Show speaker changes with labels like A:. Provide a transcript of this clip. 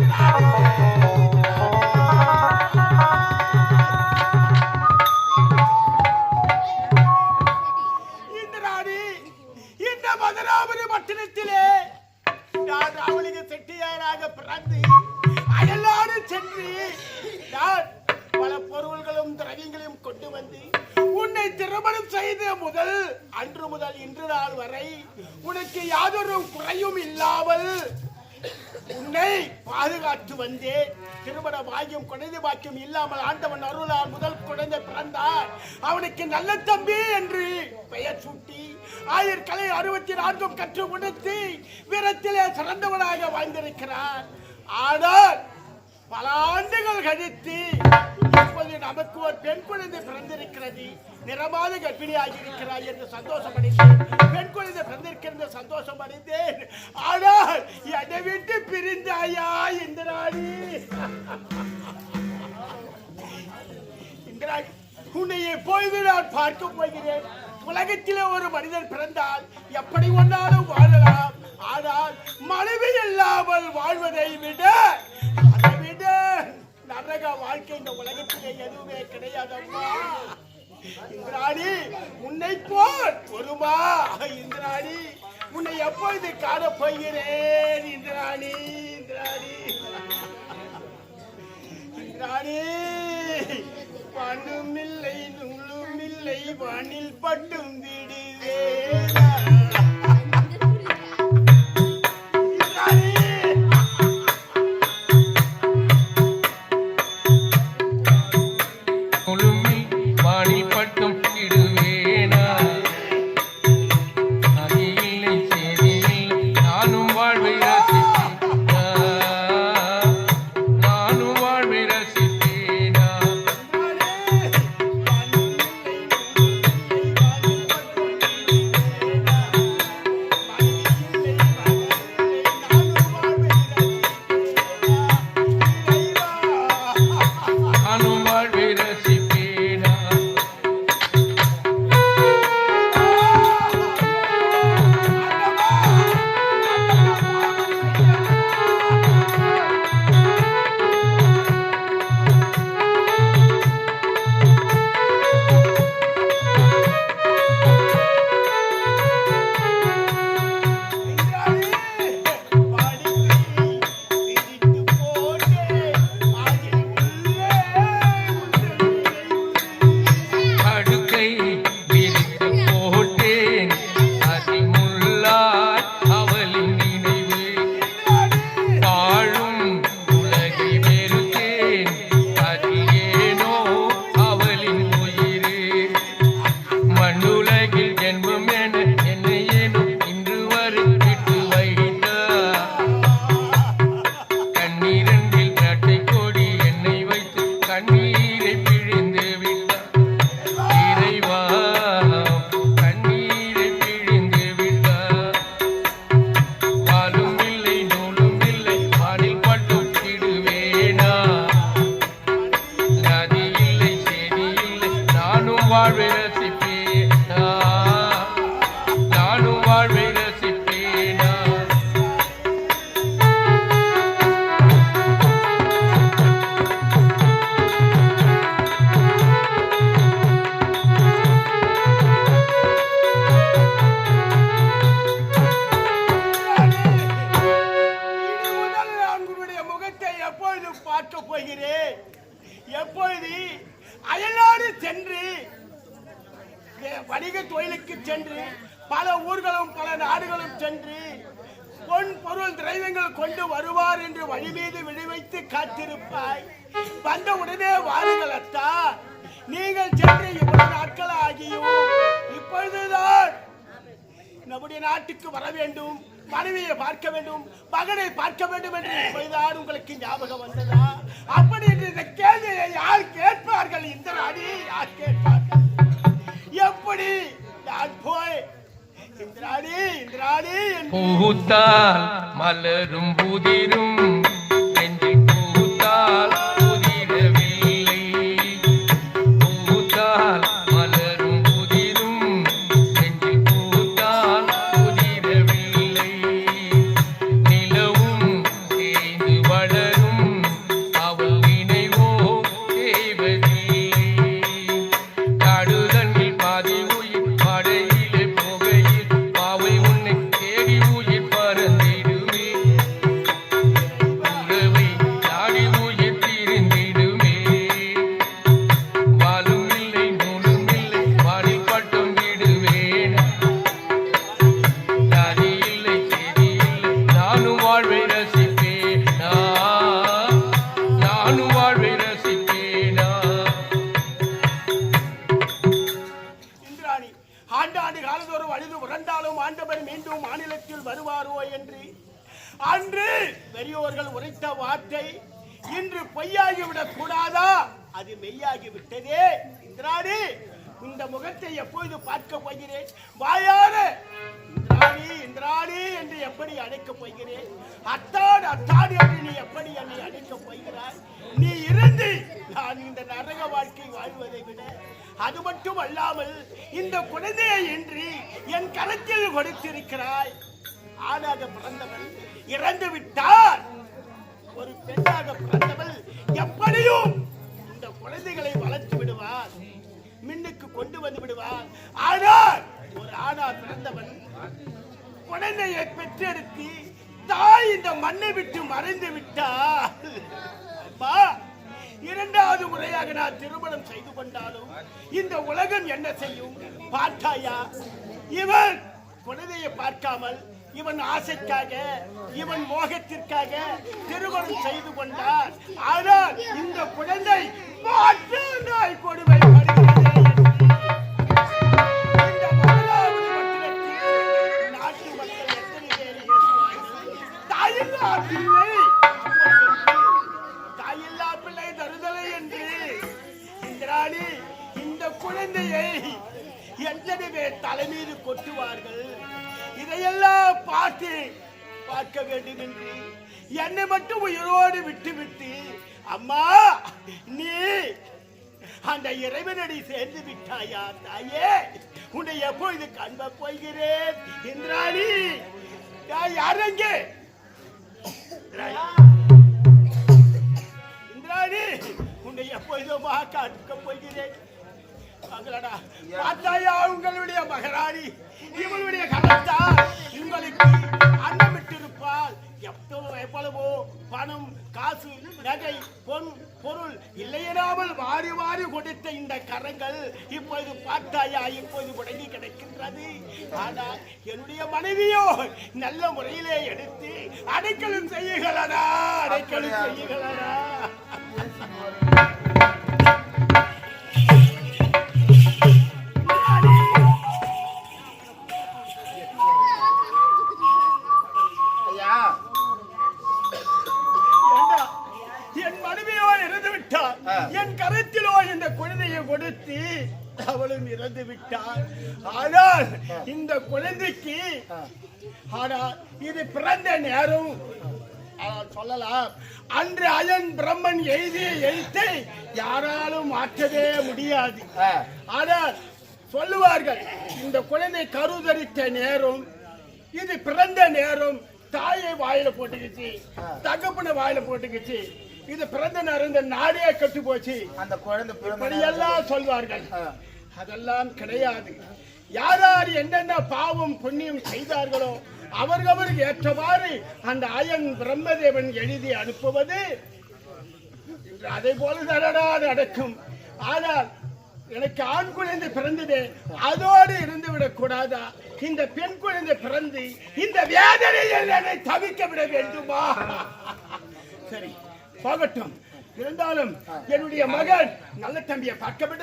A: இந்த திருமணம் செய்த முதல் அன்று முதல் இன்று நாள் வரை உனக்கு யாதொரு குறையும் இல்லாமல் உன்னை பாதுகாத்து வந்து திருமண பாக்கியம் குழந்தை பாக்கியம் இல்லாமல் ஆண்டவன் அருளால் முதல் குழந்தை பிறந்தார். அவனுக்கு நல்ல தம்பி என்று பெயர் சூட்டி ஆயிரக்கலை அறுபத்தி நான்கும் கற்று உணர்த்தி வீரத்திலே சிறந்தவனாக வாழ்ந்திருக்கிறார். ஆனால் பல ஆண்டுகள் கழித்து இப்போது நமக்கு ஒரு பெண் குழந்தை பிறந்திருக்கிறது. நிறமாத கர்ப்பிணியாகி இருக்கிறாய் என்று சந்தோஷமடைந்தேன். பெண் குழந்தை பிறந்திருக்கிறது சந்தோஷம் அடைந்தேன் ஆனால் என்னை விட்டு பிரிந்தாயா இந்திராணி? இந்திராணி உன்னை எப்பொழுது நான் பார்க்க போகிறேன். உலகத்திலே ஒரு மனிதன் பிறந்தால் எப்படி ஒன்றாலும் வாழலாம். ஆனால் மனைவி இல்லாமல் வாழ்வதை விட அதை விட நரக வாழ்க்கை இந்த உலகத்திலே எதுவுமே கிடையாதம்மா. இந்திராணி உன்னை போல் வருமா இந்திராணி உன்னை எப்பொழுது காணப் போகிறேன் இந்திராணி இந்திராணி? இந்திராணி பணுமில்லை நூலுமில்லை வானில் பட்டும் விடுவே வணிக தொழிலுக்கு சென்று பல ஊர்களும் பல நாடுகளும் சென்று பொன் பொருள் திரைவங்கள் கொண்டு வருவார் என்று வழி மீது விழிவைத்து காத்திருப்பாய். வந்த உடனே வாருங்கள் அத்தா. நீங்கள் சென்று இவ்வளவு நாட்கள் ஆகியும் இப்பொழுதுதான் நம்முடைய நாட்டுக்கு வர வேண்டும் மனைவியை பார்க்க வேண்டும் மகனை பார்க்க வேண்டும் என்று இப்பொழுதுதான் உங்களுக்கு ஞாபகம் வந்ததா? அப்படி என்று இந்த கேள்வியை யார் கேட்பார்கள்? இந்த நாடி யார் கேட்பார்கள்? எப்படி? நான் போய் இந்திராணி இந்திராணி
B: பூத்தால் மலரும் புதிரும். மாநிலத்தில் வருவாரோ என்று.
A: அன்று பெரியோர்கள் உரைத்த வார்த்தை இன்று பொய்யாகிவிடக் கூடாதா? அது மெய்யாகி விட்டதே இந்திராணி இந்த முகத்தை எப்போது பார்க்க போகிறேன்? வாயார. இந்திராணி இந்திராணி என்று எப்படி அழைக்கப் போகிறேன்? அத்தான் அத்தான் என்று நீ எப்படி என்னை அழைக்கப் போகிறாய்? நீ இருந்து நான் இந்த நரக வாழ்க்கை வாழ்வதை விட அது மட்டும் அல்லாமல் இந்த குழந்தையை இன்றி என் கரத்தில் கொடுத்திருக்கிறாய். ஆணாக பிறந்தவள் இறந்து விட்டார். ஒரு பெண்ணாக பிறந்தவள் எப்படியும் இந்த குழந்தைகளை வளர்த்து விடுவார். மின்னுக்கு கொண்டு வந்து விடுவார். ஆனால் ஒரு ஆணா பிறந்தவன் குழந்தையை பெற்றெடுத்து தாய் இந்த மண்ணை விட்டு மறைந்து விட்டா அப்பா இரண்டாவது முறையாக நான் திருமணம் செய்து கொண்டாலும் இந்த உலகம் என்ன செய்யும்? பார்த்தாயா? இவன் குழந்தையை பார்க்காமல் இவன் ஆசைக்காக இவன் மோகத்திற்காக திருமணம் செய்து கொண்டார். ஆனால் இந்த குழந்தை குழந்தையை எத்தனை பேர் தலைமீது கொட்டுவார்கள். இதையெல்லாம் பார்த்து பார்க்க வேண்டும் என்று என்னை மட்டும் உயிரோடு விட்டு விட்டு அம்மா நீ அந்த இறைவனடி சேர்ந்து விட்டாயா தாயே? உன்னை எப்பொழுது காண்ப போகிறேன்? இந்திராணி யா- யார் இந்திராணி. இந்திராணி உன்னை எப்பொழுதுமா காக்க போகிறேன். பார்த்தாயா உங்களுடைய மகராணி? இவளுடைய கலத்தா உங்களுக்கு அன்னமிட்டிருப்பால் எவ்வளவு எவ்வளவோ பணம் காசு நகை பொன் பொருள் இல்லையெனாமல் வாரி வாரி கொடுத்த இந்த கரங்கள் இப்பொழுது பார்த்தாயா இப்போது முடங்கி கிடக்கின்றது. ஆனால் என்னுடைய மனைவியோ நல்ல முறையிலே எடுத்து அடைக்கலும் செய்யுகளடா அடைக்கலும் செய்யுகளடா. என் கரத்திலோ இந்த குழந்தையை கொடுத்து அவளும் இறந்து விட்டார் ஆனால் இந்த குழந்தைக்கு. ஆனால் இது பிறந்த நேரம். ஆனால் சொல்லலாம். அன்று அயன் பிரம்மன் எழுதிய எழுத்தை யாராலும் மாற்றவே முடியாது. ஆனால் சொல்லுவார்கள் இந்த குழந்தை கருதரித்த நேரம் இது பிறந்த நேரம் தாயை வாயில போட்டுக்கிச்சு தகப்பன வாயில போட்டுக்கிச்சு. இது பிறந்த நேரம் இந்த நாடே கெட்டு போச்சு.
C: அந்த குழந்தை
A: இப்படியெல்லாம் சொல்வார்கள். அதெல்லாம் கிடையாது. யார் யார் என்னென்ன பாவம் புண்ணியம் செய்தார்களோ அவர்களுக்கு ஏற்றவாறு அந்த அயன் பிரம்மதேவன் எழுதி அனுப்புவது அதை போல தடடா நடக்கும். ஆனால் எனக்கு ஆண் குழந்தை பிறந்தது அதோடு இருந்து விடக் கூடாதா? இந்த பெண் குழந்தை பிறந்து இந்த வேதனையில் என்னை தவிக்க விட வேண்டுமா? சரி. போகட்டும். இருந்தாலும் என்னுடைய மகன் நல்ல தம்பியை பார்க்க விட